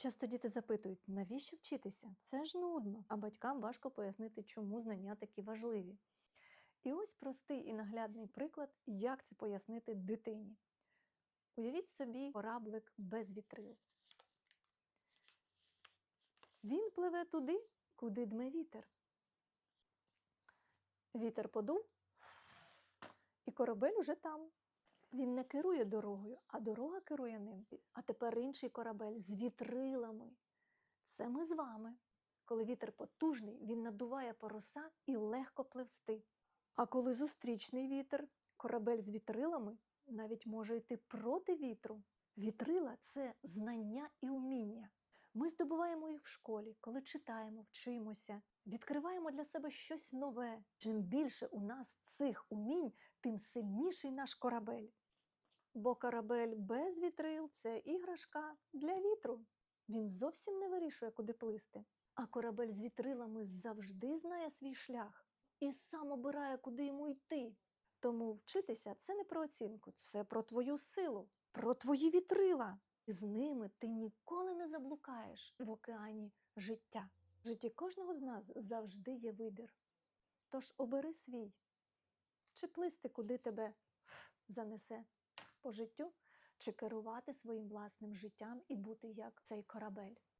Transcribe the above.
Часто діти запитують, навіщо вчитися? Це ж нудно, а батькам важко пояснити, чому знання такі важливі. І ось простий і наглядний приклад, як це пояснити дитині. Уявіть собі кораблик без вітрил. Він пливе туди, куди дме вітер. Вітер подув, і корабель уже там. Він не керує дорогою, а дорога керує ним. А тепер інший корабель з вітрилами. Це ми з вами. Коли вітер потужний, він надуває паруса і легко пливсти. А коли зустрічний вітер, корабель з вітрилами навіть може йти проти вітру. Вітрила це знання і уміння. Здобуваємо їх в школі, коли читаємо, вчимося, відкриваємо для себе щось нове. Чим більше у нас цих умінь, тим сильніший наш корабель. Бо корабель без вітрил це іграшка для вітру. Він зовсім не вирішує, куди плисти. А корабель з вітрилами завжди знає свій шлях і сам обирає, куди йому йти. Тому вчитися це не про оцінку, це про твою силу, про твої вітрила. І з ними ти ніколи не заблукаєш в океані життя. В житті кожного з нас завжди є вибір. Тож обери свій, чи плисти, куди тебе занесе по життю, чи керувати своїм власним життям і бути як цей корабель.